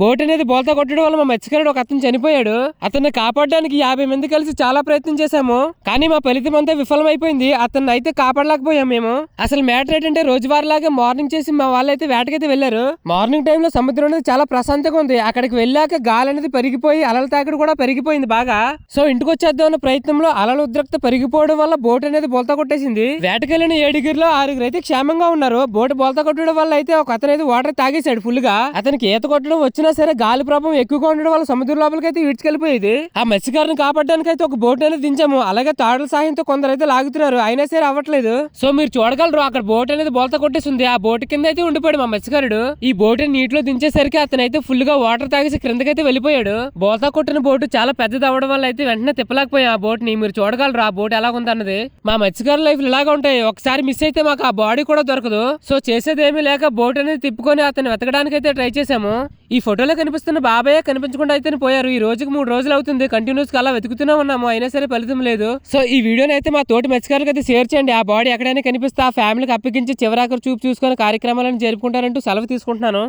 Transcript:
Boat అనేది బోల్తా కొట్టడం వల్ల మా మత్స్యకారుడు ఒక అతను చనిపోయాడు. అతన్ని కాపాడడానికి యాభై మంది కలిసి చాలా ప్రయత్నం చేశాము. కానీ మా ఫలితం అంతా విఫలమైపోయింది. అతన్ని అయితే కాపాడలేకపోయాం మేము. అసలు మ్యాటర్ ఏంటంటే రోజువారీలాగా మార్నింగ్ చేసి మా వాళ్ళైతే వేటకైతే వెళ్ళారు. మార్నింగ్ టైంలో సముద్రం అనేది చాలా ప్రశాంతంగా ఉంది. అక్కడికి వెళ్ళాక గాలి అనేది పెరిగిపోయి అలల తాకిడి కూడా పెరిగిపోయింది బాగా. సో ఇంటికి వచ్చేద్దాం అన్న ప్రయత్నంలో అలల ఉద్రక్త పెరిగిపోవడం వల్ల బోట్ అనేది బోల్తా కొట్టేసింది. వేటకెళ్ళిన ఏడుగురిలో ఆరుగురు అయితే క్షేమంగా ఉన్నారు. బోట్ బోల్తా కొట్టడం వల్ల అయితే ఒక అతను అయితే వాటర్ తాగేశాడు ఫుల్గా. అతనికి ఈత కొట్టడం వచ్చిన సరే గాలి ప్రభావం ఎక్కువగా ఉండడం వల్ల సముద్రం లోపలికి అయితే ఈడ్చుకెళ్ళిపోయేది. ఆ మత్స్యకారుని కాపాడడానికి అయితే ఒక బోట్ అనేది దించాము. అలాగే తాడుల సాయంతో కొందరు అయితే లాగుతున్నారు. అయినా సరే అవ్వట్లేదు. సో మీరు చూడగలరు అక్కడ బోట్ అనేది బోల్త కొట్టేసింది. ఆ బోట్ కింద అయితే ఉండిపోయాడు మా మత్స్యకారుడు ఈ బోట్ నీటిలో దించేసరికి అతను అయితే ఫుల్గా వాటర్ తాగేసి క్రిందకైతే వెళ్ళిపోయాడు. బోల్తా కొట్టిన బోటు చాలా పెద్దది అవ్వడం వల్ల అయితే వెంటనే తిప్పలేకపోయాం ఆ బోట్ని మీరు చూడగలరు ఆ బోట్ ఎలా ఉందన్నది? మా మత్స్యకారు లైఫ్ ఇలాగా ఉంటాయి. ఒకసారి మిస్ అయితే మాకు ఆ బాడీ కూడా దొరకదు. సో చేసేది ఏమీ లేక బోట్ అనేది తిప్పుకొని అతను వెతకడానికి అయితే ట్రై చేశాము. ఈ ఫోటో ఫోటోలో కనిపిస్తున్న బాబాయ్ కనిపించకుండా అయితే పోయారు. ఈ రోజుకి మూడు రోజులు అవుతుంది. కంటిన్యూస్గా అలా వెతుకుతూనే ఉన్నాము అయినా సరే ఫలితం లేదు. సో ఈ వీడియోని అయితే మా తోటి మత్స్యకారులకు అయితే షేర్ చేయండి. ఆ బాడీ ఎక్కడైనా కనిపిస్తే ఆ ఫ్యామిలీకి అప్పగించి చివరాకరు చూపు చూసుకొని కార్యక్రమాలను జరుపుకుంటారంటూ సెలవు తీసుకుంటున్నాను.